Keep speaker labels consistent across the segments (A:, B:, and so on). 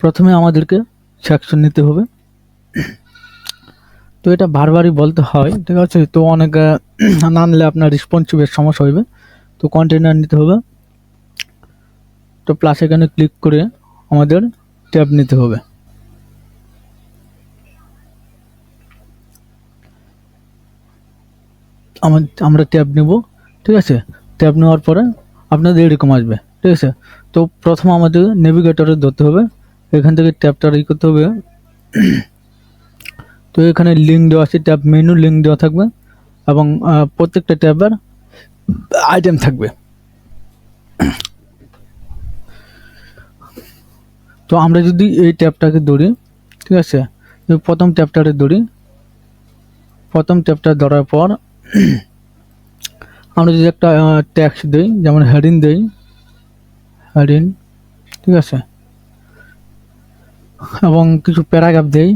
A: প্রথমে আমাদেরকে সেকশন নিতে হবে। তো এটা বারবারই বলতে হয়, ঠিক আছে? তো অনেক না নিলে আপনার রেসপন্সিভের সমস্যা হইবে। তো কন্টেনার নিতে হবে। তো প্লাস এখানে ক্লিক করে আমাদের ট্যাব নিতে হবে। আমরা ট্যাব নেব, ঠিক আছে? ট্যাব নেওয়ার পরে আপনাদের এরকম আসবে, ঠিক আছে? তো প্রথম আমাদের নেভিগেটরে ধরতে হবে। এখান থেকে ট্যাবটা ই করতে হবে। তো এখানে লিঙ্ক দেওয়া আছে, ট্যাব মেনু লিঙ্ক দেওয়া থাকবে এবং প্রত্যেকটা ট্যাবের আইটেম থাকবে। তো আমরা যদি এই ট্যাবটাকে ধরি, ঠিক আছে? প্রথম ট্যাবটাকে ধরি। প্রথম ট্যাবটা ধরার পর, আমরা যদি একটা ট্যাক্স দিই, যেমন হেডিং দিই হেডিং ঠিক আছে? এবং কিছু প্যারাগ্রাফ দেই।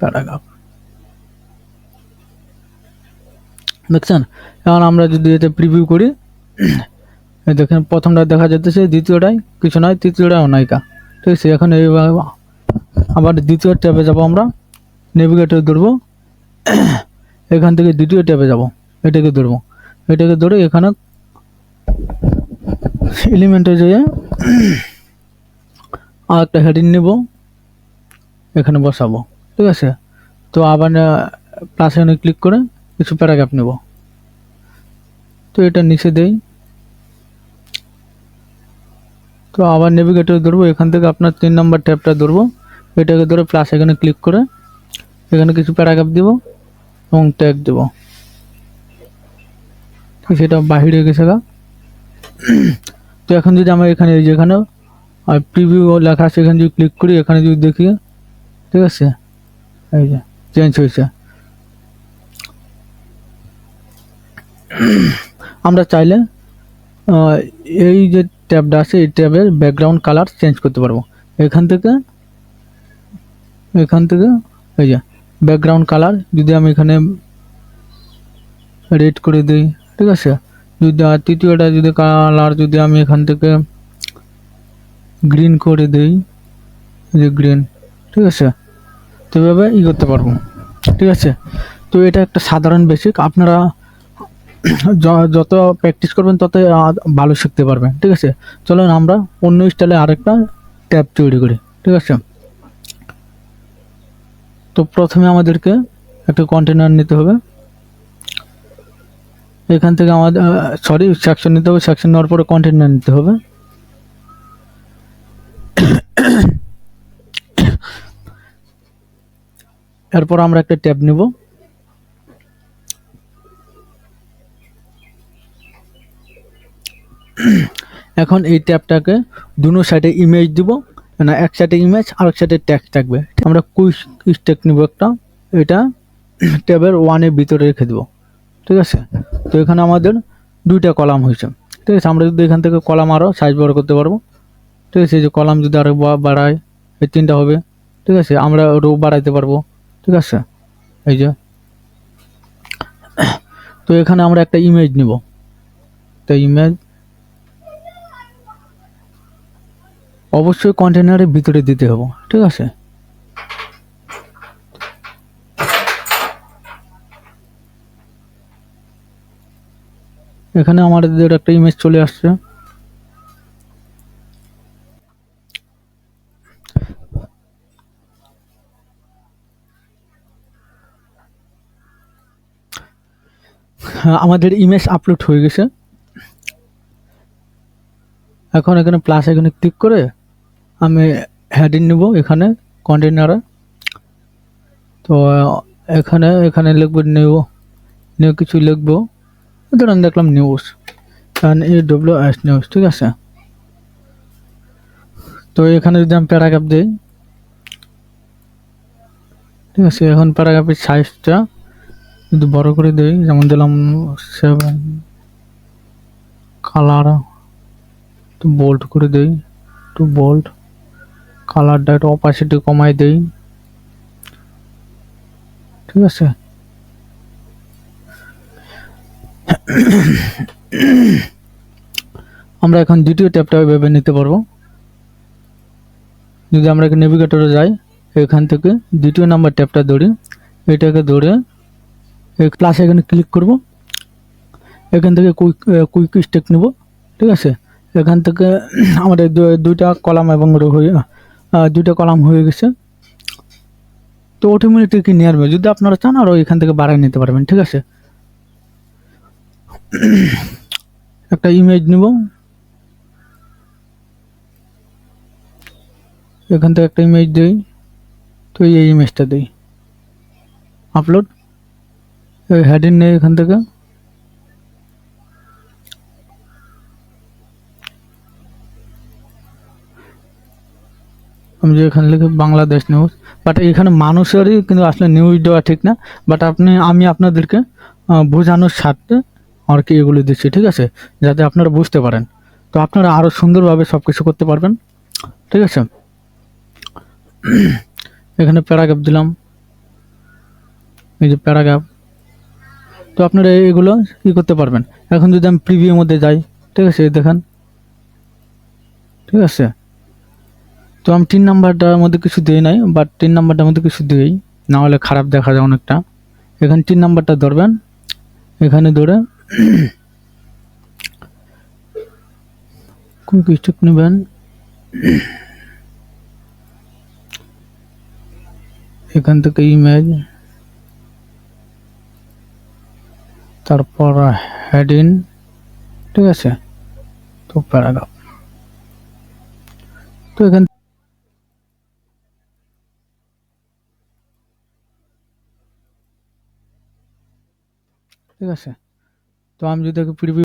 A: প্যারাগ্রাফ। দেখছেন? এখন আমরা যদি এতে প্রিভিউ করি দেখেন, প্রথমটা দেখা যাচ্ছে দ্বিতীয়টাই কিছু নয় তৃতীয়টাও নায়িকা ঠিক আছে, এখন এইভাবে আবার দ্বিতীয় ট্যাবে যাব আমরা। নেভিগেটর ধরবো। এখান থেকে দ্বিতীয় ট্যাবে যাব। এটাকে ধরবো। এটাকে ধরে এখানে এলিমেন্টে যেয়ে আর একটা হেডিং নেব। এখানে বসাবো। ঠিক আছে? তো আবার প্লাস এখানে ক্লিক করে কিছু প্যারাগ্রাফ নেব। তো এটা নিচে দেই। তো আবার নেভিগেটর ধরবো। এখান থেকে আপনার তিন নম্বর ট্যাবটা ধরবো। এটাকে ধরে প্লাস এখানে ক্লিক করে এখানে কিছু প্যারাগ্রাফ দিব এবং ট্যাগ দেব। সেটা বাহিরে গেছে গা। তো এখন যদি আমরা এখানে এই যেখানে আর প্রিভিউ লেখা আছে, এখানে যদি ক্লিক করি, এখানে যদি দেখি, ঠিক আছে? এই যে চেঞ্জ হয়েছে। আমরা চাইলে এই যে ট্যাবটা আছে, এই ট্যাবের ব্যাকগ্রাউন্ড কালার চেঞ্জ করতে পারব। এখান থেকে এখান থেকে, এই যে ব্যাকগ্রাউন্ড কালার যদি আমি এখানে রেড করে দিই, ঠিক আছে? যদি আর তৃতীয়টা যদি কালার যদি আমি এখান থেকে গ্রিন করে দিই, যে গ্রিন ঠিক আছে? তো এভাবে ই করতে পারব, ঠিক আছে? তো এটা একটা সাধারণ বেসিক আপনারা যত প্র্যাকটিস করবেন তত ভালো শিখতে পারবেন, ঠিক আছে? চলুন আমরা অন্য স্টাইলে আরেকটা ট্যাব তৈরি করি, ঠিক আছে? তো প্রথমে আমাদেরকে একটা কন্টেনার নিতে হবে। এখান থেকে আমাদের সরি সেকশন নিতে হবে সেকশন নেওয়ার পরে কন্টেনার নিতে হবে। এরপর আমরা একটা ট্যাব নেব। এখন এই ট্যাবটাকে দুনো সাইডে ইমেজ দিব না এক সাইডে ইমেজ আর এক সাইডে ট্যাগ থাকবে। আমরা কুইক স্টেক নিব একটা। এটা ট্যাবের ওয়ানের ভিতরে রেখে দেবো। ঠিক আছে? তো এখানে আমাদের দুইটা কলাম হয়েছে। ঠিক আছে? আমরা যদি এখান থেকে কলাম আরও সাইজ বড় করতে পারব। ঠিক আছে? যে কলাম যদি আরও বাড়ায়, এই তিনটা হবে। ঠিক আছে? আমরা রো বাড়াইতে পারব। ঠিক আছে? এই যে। তো এখানে আমরা একটা ইমেজ নিব। তো ইমেজ অবশ্যই কন্টেনারের ভিতরে দিতে হবে, ঠিক আছে? এখানে আমাদের একটা ইমেজ চলে আসছে। আমাদের ইমেজ আপলোড হয়ে গেছে। এখন এখানে প্লাস এখানে ক্লিক করে আমি হেডিং নেব এখানে কন্টেনারে তো, এখানে এখানে লিখব নিউ নিউ কিছু লিখব। ধরুন দেখলাম নিউজ কারণ এ ডব্লিউ এস নিউজ ঠিক আছে। তো এখানে যদি আমি প্যারাগ্রাফ দিই, ঠিক আছে, এখন প্যারাগ্রাফের সাইজটা যদি বড় করে দিই, যেমন দিলাম সেভেন কালার একটু বোল্ড করে দেই, একটু বোল্ড কালারটা একটু অপাসিটি কমাই দেই। ঠিক আছে? আমরা এখন দ্বিতীয় ট্যাবটা ওইভাবে নিতে পারব। যদি আমরা নেভিগেটরে যাই, এখান থেকে দ্বিতীয় নাম্বার ট্যাবটা ধরি, এটাকে ধরে ক্লাস এখানে ক্লিক করব। এখান থেকে কুইক কুইক স্টেক নেব, ঠিক আছে? এখান থেকে আমাদের দুইটা কলাম এবং দুইটা কলাম হয়ে গেছে। তো অটোমেটিক নিয়ে আসবে? যদি আপনারা চান আরও এখান থেকে বাড়াই নিতে পারবেন, ঠিক আছে? একটা ইমেজ নিব। এখান থেকে একটা ইমেজ দিই। তো এই ইমেজটা দিই। আপলোড এই হেডিং নেই এখান থেকে। আমি যে এখানে লিখি বাংলাদেশ নিউজ বাট এখানে মানুষেরই কিন্তু আসলে নিউজ দেওয়া ঠিক না বাট আপনি, আমি আপনাদেরকে বোঝানোর স্বার্থে আর কি এগুলো দিচ্ছি, ঠিক আছে? যাতে আপনারা বুঝতে পারেন। তো আপনারা আরও সুন্দরভাবে সব কিছু করতে পারবেন, ঠিক আছে? এখানে প্যারাগ্রাফ দিলাম। এই যে প্যারাগ্রাফ তো আপনারা এগুলো ই করতে পারবেন। এখন যদি আমি প্রিভিউর মধ্যে যাই, ঠিক আছে দেখেন। ঠিক আছে? তো আমি তিন নাম্বারটার মধ্যে কিছু দিই নাই বাট তিন নাম্বারটার মধ্যে কিছু দিই, না হলে খারাপ দেখা যায় অনেকটা। এখানে তিন নাম্বারটা ধরবেন, এখানে ধরে কুইক নেবেন। এখান থেকে ইমেজ তারপর হেডিং ঠিক আছে? তো প্যারাগ্রাফ। তো এখান ঠিক আছে? তো আমি যদি প্রিভিউ